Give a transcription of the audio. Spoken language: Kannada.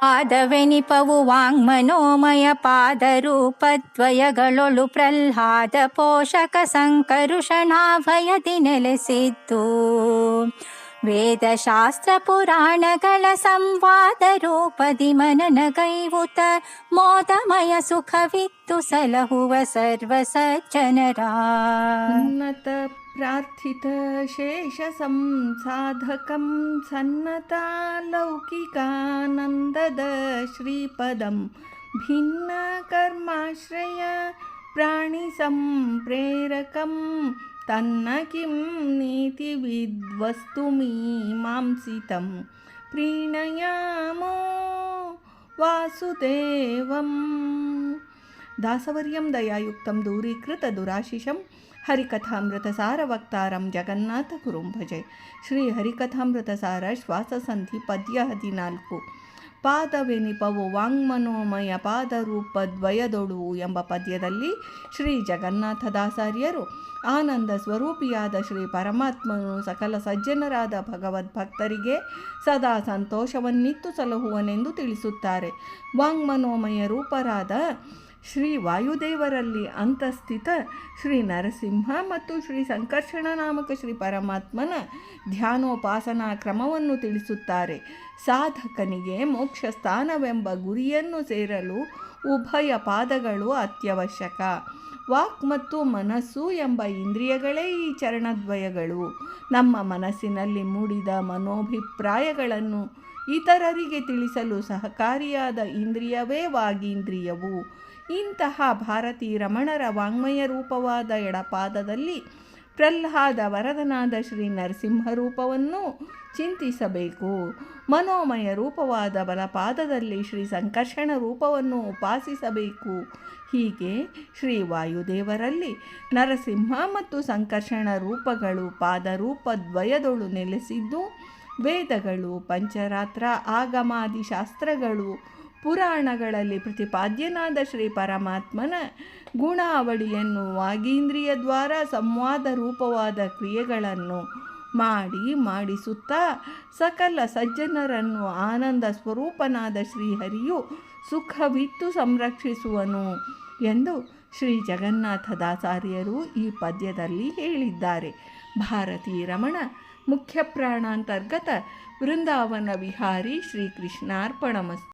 ಪಾದವೆನಿಪವು ವಾಂಗ್ಮನೋಮಯ ಪಾದರೂಪದ್ವಯಗಳೊಳು ಪ್ರಹ್ಲಾದ ಪೋಷಕ ಸಂಕರುಷಣಾಭಯದಿ ನೆಲೆಸಿದ್ದು वेदशास्त्रपुराणकलसंवादरूपदिमननकैवत मोदमय सुखवित्तु सलहुव सर्वसज्जनरान्नतप्रार्थितशेषसं साधकं सन्नतालौकिकानन्ददश्रीपदं भिन्नकर्माश्रय प्राणिसंप्रेरकम् तन्न किं नीतिविद्वस्तुमीमांसितं प्रीणयामो वासुदेवम् दासवर्यं दयायुक्तं दूरीकृतदुराशिषं जगन्नाथ जगन्नाथगुरुं भजे श्रीहरिकथामृतसार श्वाससन्धि पद्य हदिनाल्कु ಪಾದವೆನಿಪವು ವಾಂಗ್ಮನೋಮಯ ಪಾದರೂಪದ್ವಯದೊಳು ಎಂಬ ಪದ್ಯದಲ್ಲಿ ಶ್ರೀ ಜಗನ್ನಾಥದಾಸಾರ್ಯರು ಆನಂದ ಸ್ವರೂಪಿಯಾದ ಶ್ರೀ ಪರಮಾತ್ಮನು ಸಕಲ ಸಜ್ಜನರಾದ ಭಗವದ್ಭಕ್ತರಿಗೆ ಸದಾ ಸಂತೋಷವನ್ನಿತ್ತು ಸಲಹುವನೆಂದು ತಿಳಿಸುತ್ತಾರೆ. ವಾಂಗ್ಮನೋಮಯ ರೂಪರಾದ ಶ್ರೀ ವಾಯುದೇವರಲ್ಲಿ ಅಂತಸ್ಥಿತ ಶ್ರೀ ನರಸಿಂಹ ಮತ್ತು ಶ್ರೀ ಸಂಕರ್ಷಣ ನಾಮಕ ಶ್ರೀ ಪರಮಾತ್ಮನ ಧ್ಯಾನೋಪಾಸನಾ ಕ್ರಮವನ್ನು ತಿಳಿಸುತ್ತಾರೆ. ಸಾಧಕನಿಗೆ ಮೋಕ್ಷ ಸ್ಥಾನವೆಂಬ ಗುರಿಯನ್ನು ಸೇರಲು ಉಭಯ ಪಾದಗಳು ಅತ್ಯವಶ್ಯಕ. ವಾಕ್ ಮತ್ತು ಮನಸ್ಸು ಎಂಬ ಇಂದ್ರಿಯಗಳೇ ಈ ಚರಣದ್ವಯಗಳು. ನಮ್ಮ ಮನಸ್ಸಿನಲ್ಲಿ ಮೂಡಿದ ಮನೋಭಿಪ್ರಾಯಗಳನ್ನು ಇತರರಿಗೆ ತಿಳಿಸಲು ಸಹಕಾರಿಯಾದ ಇಂದ್ರಿಯವೇ ವಾಗೀಂದ್ರಿಯವು. ಇಂತಹ ಭಾರತೀ ರಮಣರ ವಾಂಗ್ಮಯ ರೂಪವಾದ ಎಡಪಾದದಲ್ಲಿ ಪ್ರಹ್ಲಾದ ವರದನಾದ ಶ್ರೀ ನರಸಿಂಹ ರೂಪವನ್ನು ಚಿಂತಿಸಬೇಕು. ಮನೋಮಯ ರೂಪವಾದ ಬಲಪಾದದಲ್ಲಿ ಶ್ರೀ ಸಂಕರ್ಷಣ ರೂಪವನ್ನು ಉಪಾಸಿಸಬೇಕು. ಹೀಗೆ ಶ್ರೀ ವಾಯುದೇವರಲ್ಲಿ ನರಸಿಂಹ ಮತ್ತು ಸಂಕರ್ಷಣ ರೂಪಗಳು ಪಾದರೂಪ ದ್ವಯದೊಳು ನೆಲೆಸಿದ್ದು ವೇದಗಳು, ಪಂಚರಾತ್ರ, ಆಗಮಾದಿ ಶಾಸ್ತ್ರಗಳು ಪುರಾಣಗಳಲ್ಲಿ ಪ್ರತಿಪಾದ್ಯನಾದ ಶ್ರೀ ಪರಮಾತ್ಮನ ಗುಣಾವಳಿಯನ್ನು ವಾಗೀಂದ್ರಿಯ ದ್ವಾರ ಸಂವಾದ ರೂಪವಾದ ಕ್ರಿಯೆಗಳನ್ನು ಮಾಡಿ ಮಾಡಿಸುತ್ತಾ ಸಕಲ ಸಜ್ಜನರನ್ನು ಆನಂದ ಸ್ವರೂಪನಾದ ಶ್ರೀಹರಿಯು ಸುಖವಿತ್ತು ಸಂರಕ್ಷಿಸುವನು ಎಂದು ಶ್ರೀ ಜಗನ್ನಾಥದಾಚಾರ್ಯರು ಈ ಪದ್ಯದಲ್ಲಿ ಹೇಳಿದ್ದಾರೆ. ಭಾರತೀ ರಮಣ ಮುಖ್ಯ ಪ್ರಾಣಾಂತರ್ಗತ ವೃಂದಾವನ ವಿಹಾರಿ ಶ್ರೀಕೃಷ್ಣಾರ್ಪಣಮಸ್ತು